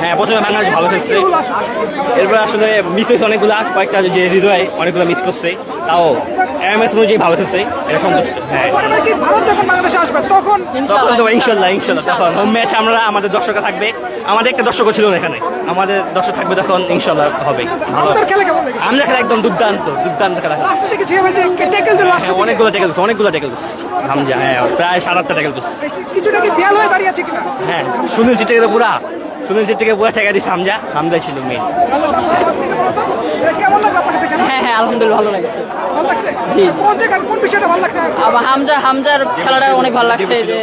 হ্যাঁ প্রথমে বাংলাদেশ ভালো খেলছে? এরপর আসলে মিস হয়েছে অনেকগুলা কয়েকটা যে হৃদয় অনেকগুলো মিস করছে। তাও এমএস অনুযায়ী ভালো খেলছে এটা সন্তুষ্ট হ্যাঁ। ভারত যখন বাংলাদেশে আসবে তখন? তখন তো ইনশাল্লাহ ইনশাল্লাহ তখন হোম ম্যাচ আমরা আমাদের দর্শকরা থাকবে। আমাদের একটা দর্শকও ছিল না এখানে। আমাদের দর্শক থাকবে তখন ইনশাল্লাহ হবে। ভালো আমরা খেলা একদম দুর্দান্ত দুর্দান্ত খেলা। অনেকগুলো ট্যাকেল অনেকগুলো ট্যাকেল হামজা হ্যাঁ প্রায় সাত আটটা ট্যাকেল কিছুটা কি দেয়াল হয়ে দাঁড়িয়ে আছে কিনা? হ্যাঁ সুনীল চিত্তে তো পুরা। সুনীল চিত্তকে পুরা ঠেকা দিচ্ছে হামজা। হামজাই ছিল মেন হ্যাঁ হ্যাঁ আলহামদুলিল্লাহ ভালো লাগছে। জি, হামজা হামজার খেলাটা অনেক ভালো লাগছে যে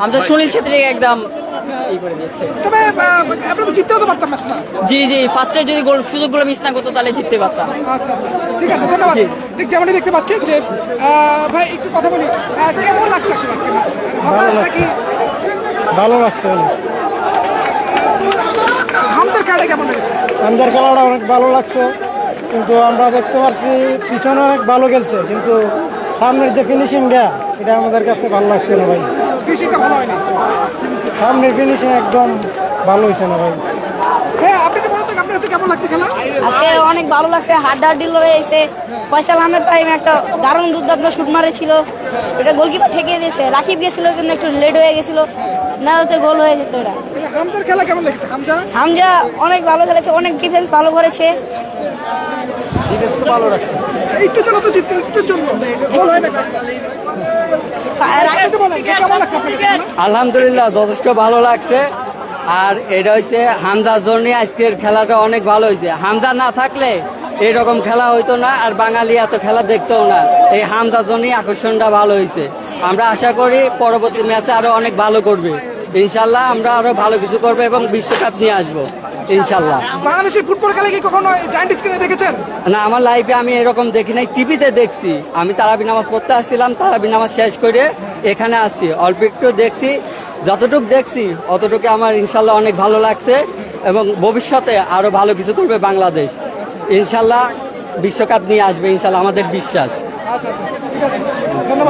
হামজা সুনীল ছেত্রীকে একদম জি জি ফার্স্টে যদি গোল সুযোগগুলো মিস না করতো তাহলে জিততে পারতাম। আচ্ছা আচ্ছা ঠিক আছে ধন্যবাদ। ঠিক যেমনই দেখতে পাচ্ছেন যে ভাই একটু কথা বলি। কেমন লাগছে আসলে আজকে ম্যাচটা হতাশ নাকি? ভালো লাগছে। হামচার খেলাটা কেমন লেগেছে? আমাদের খেলাটা অনেক ভালো লাগছে কিন্তু আমরা দেখতে পাচ্ছি পিছনে অনেক ভালো খেলছে কিন্তু সামনের যে ফিনিশিংটা এটা আমাদের কাছে ভালো লাগছে না ভাই। কৃষিটা ভালো হয়নি? সামনের ফিনিশিং একদম ভালো হয়েছে না ভাই। হ্যাঁ আপনি কি বলতে আপনার কাছে কেমন লাগছে খেলা? আজকে অনেক ভালো লাগছে হাড্ডাহাড্ডি লড়াই এসে। ফয়সাল আহমেদ একটা দারুণ দুর্দান্ত শুট মারেছিল। এটা গোলকিপার ঠেকিয়ে দিয়েছে। রাকিব গেছিল কিন্তু একটু লেট হয়ে গেছিল। না হতে গোল হয়ে যেত এটা হামচার খেলা কেমন লেগেছে? হামচা হামজা অনেক ভালো খেলেছে অনেক ডিফেন্স ভালো করেছে। ভালো লাগছে একটু জন্য তো জিততে একটু জন্য। গোল হয় না একটু বলেন কেমন লাগছে আপনার কাছে খেলা? আলহামদুলিল্লাহ যথেষ্ট ভালো লাগছে। আর এটা হচ্ছে হামজার জন্য আজকের খেলাটা অনেক ভালো হয়েছে হামজা না থাকলে এরকম খেলা হইতো না আর বাঙালি এত খেলা দেখতেও না। এই হামজার জন্যই আকর্ষণটা ভালো হয়েছে আমরা আশা করি পরবর্তী ম্যাচে আরও অনেক ভালো করবে। ইনশাল্লাহ আমরা আরও ভালো কিছু করব এবং বিশ্বকাপ নিয়ে আসব। ইনশাল্লাহ। বাংলাদেশের ফুটবল খেলা কি কখনো জায়ান্ট স্ক্রিনে দেখেছেন? না আমার লাইফে আমি এরকম দেখি নাই। টিভিতে দেখছি। আমি তারাবি নামাজ পড়তে আসছিলাম তারাবি নামাজ শেষ করে এখানে আসছি। অল্প একটু দেখছি। যতটুক দেখছি অতটুকু আমার ইনশাল্লাহ অনেক ভালো লাগছে এবং ভবিষ্যতে আরও ভালো কিছু করবে বাংলাদেশ। ইনশাল্লাহ বিশ্বকাপ নিয়ে আসবে ইনশাল্লাহ আমাদের বিশ্বাস।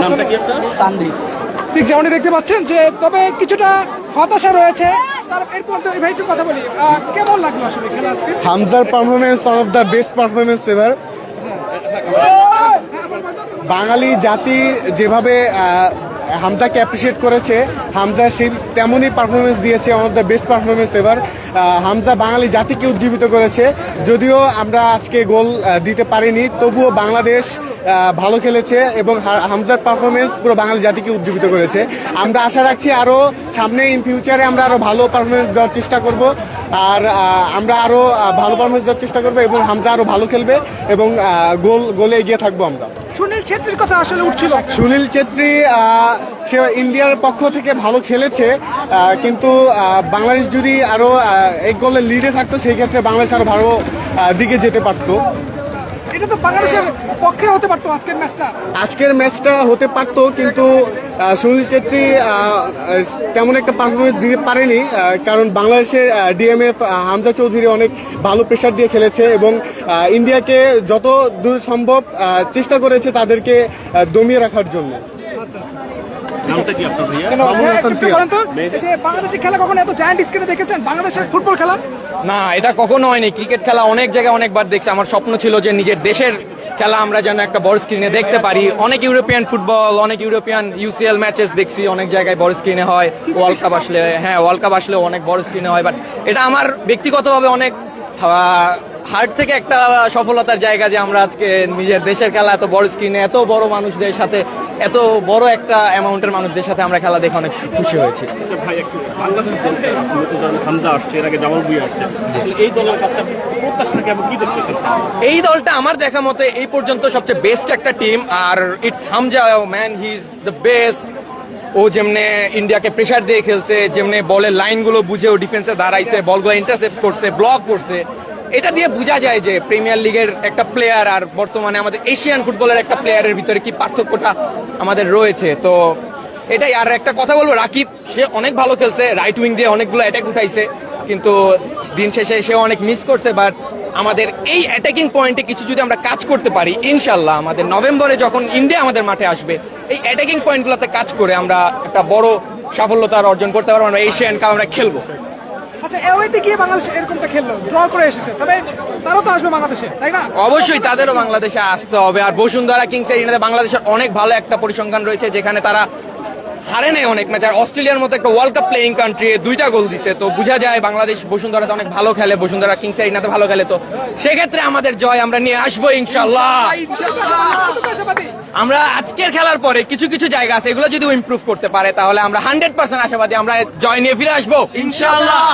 নামটা কি আপনার? তানভীর। ঠিক যেমনই দেখতে পাচ্ছেন যে তবে কিছুটা হতাশা রয়েছে। তার এরপর তো এই ভাই একটু কথা বলি। আহ, কেমন লাগল আসলে খেলা আজকে? হামজার performance of the best performance এবার বাঙালি জাতি যেভাবে হামজাকে অ্যাপ্রিসিয়েট করেছে। হামজা সেই তেমনই পারফরমেন্স দিয়েছে one of the best performance এবার হামজা বাঙালি জাতিকে উজ্জীবিত করেছে। যদিও আমরা আজকে গোল দিতে পারিনি, তবুও বাংলাদেশ ভালো খেলেছে এবং হামজার পারফরমেন্স পুরো বাঙালি জাতিকে উজ্জীবিত করেছে। আমরা আশা রাখছি আরও সামনে ইন ফিউচারে আমরা আরও ভালো পারফরমেন্স দেওয়ার চেষ্টা করব। আর আমরা আরও ভালো পারফরমেন্স দেওয়ার চেষ্টা করব এবং হামজা আরও ভালো খেলবে এবং গোল, গোলে এগিয়ে থাকব আমরা। সুনীল ছেত্রীর কথা আসলে উঠছিল। সুনীল ছেত্রী সে ইন্ডিয়ার পক্ষ থেকে ভালো খেলেছে কিন্তু বাংলাদেশ যদি আরও আহ, এক গোলে লিডে থাকতো সেই ক্ষেত্রে বাংলাদেশ আরও ভালো দিকে যেতে পারতো। এটা তো বাংলাদেশের পক্ষে হতে পারতো আজকের ম্যাচটা। আজকের ম্যাচটা হতে পারতো কিন্তু সুনীল ছেত্রী তেমন একটা পারফরমেন্স দিতে পারেনি কারণ বাংলাদেশের ডিএমএফ হামজা চৌধুরী অনেক ভালো প্রেশার দিয়ে খেলেছে এবং ইন্ডিয়াকে যত দূর সম্ভব চেষ্টা করেছে তাদেরকে দমিয়ে রাখার জন্য। নামটা কি আপনার ভাইয়া? বাংলাদেশের খেলা কখনো এত জায়ান্ট স্ক্রিনে দেখেছেন? বাংলাদেশের ফুটবল খেলা? না এটা কখনো হয়নি। ক্রিকেট খেলা অনেক জায়গায় অনেকবার দেখছি। আমার স্বপ্ন ছিল যে নিজের দেশের খেলা আমরা যেন একটা বড় স্ক্রিনে দেখতে পারি। অনেক ইউরোপিয়ান ফুটবল অনেক ইউরোপিয়ান ইউসিএল ম্যাচেস দেখছি। অনেক জায়গায় বড় স্ক্রিনে হয়। ওয়ার্ল্ড কাপ আসলে হ্যাঁ ওয়ার্ল্ড কাপ আসলেও অনেক বড় স্ক্রিনে হয়। বাট এটা আমার ব্যক্তিগতভাবে অনেক হার্ট থেকে একটা সফলতার জায়গা যে আমরা আজকে নিজের দেশের খেলা এত বড় স্ক্রিনে এত বড় মানুষদের সাথে এত বড় একটা অ্যামাউন্টের মানুষদের সাথে আমরা খেলা দেখে অনেক খুশি হয়েছি। আচ্ছা এই দলটা আমার দেখা মতে এই পর্যন্ত সবচেয়ে বেস্ট একটা team R it's Hamza man he is the best ও যেমনে ইন্ডিয়াকে প্রেসার দিয়ে খেলছে যেমনে বলের লাইনগুলো বুঝে ও ডিফেন্সে দাঁড়াইছে বলগুলো ইন্টারসেপ্ট করছে ব্লক করছে। এটা দিয়ে বোঝা যায় যে প্রিমিয়ার লিগের একটা প্লেয়ার আর বর্তমানে আমাদের এশিয়ান ফুটবলের একটা প্লেয়ারের ভিতরে কি পার্থক্যটা আমাদের রয়েছে। তো এটাই, আর একটা কথা বলব, রাকিব, সে অনেক ভালো খেলছে রাইট উইং দিয়ে অনেকগুলো অ্যাটাক উঠাইছে, কিন্তু দিন শেষে সে অনেক মিস করছে বাট আমাদের এই অ্যাটাকিং পয়েন্টে কিছু যদি আমরা কাজ করতে পারি ইনশাল্লাহ আমাদের নভেম্বরে যখন ইন্ডিয়া আমাদের মাঠে আসবে, এই অ্যাটাকিং পয়েন্টগুলোতে কাজ করে আমরা একটা বড় সাফল্যতা অর্জন করতে পারব, আমরা এশিয়ান কাপ আমরা খেলব। আচ্ছা এওয়েতে গিয়ে বাংলাদেশ এরকমটা খেললো ড্র করে এসেছে তবে তারাও তো আসবে বাংলাদেশে তাই না? অবশ্যই তাদেরও বাংলাদেশে আসতে হবে। আর বসুন্ধরা কিংস এরিনাতে বাংলাদেশের অনেক ভালো একটা পরিসংখ্যান রয়েছে যেখানে তারা হারে নেই অনেক ম্যাচ। আর অস্ট্রেলিয়ার মতো একটা ওয়ার্ল্ড কাপ প্লেইং কান্ট্রি দুইটা গোল দিছে। তো বোঝা যায় বাংলাদেশ বসুন্ধরাতে অনেক ভালো খেলে বসুন্ধরা কিংস এরিনাতে ভালো খেলে। তো সেক্ষেত্রে আমাদের জয় আমরা নিয়ে আসব ইনশাল্লাহ আমরা আজকের খেলার পরে কিছু কিছু জায়গা আছে, এগুলো যদি ইমপ্রুভ করতে পারে, তাহলে আমরা হান্ড্রেড পার্সেন্ট আশাবাদী আমরা জয় নিয়ে ফিরে আসব। ইনশাল্লাহ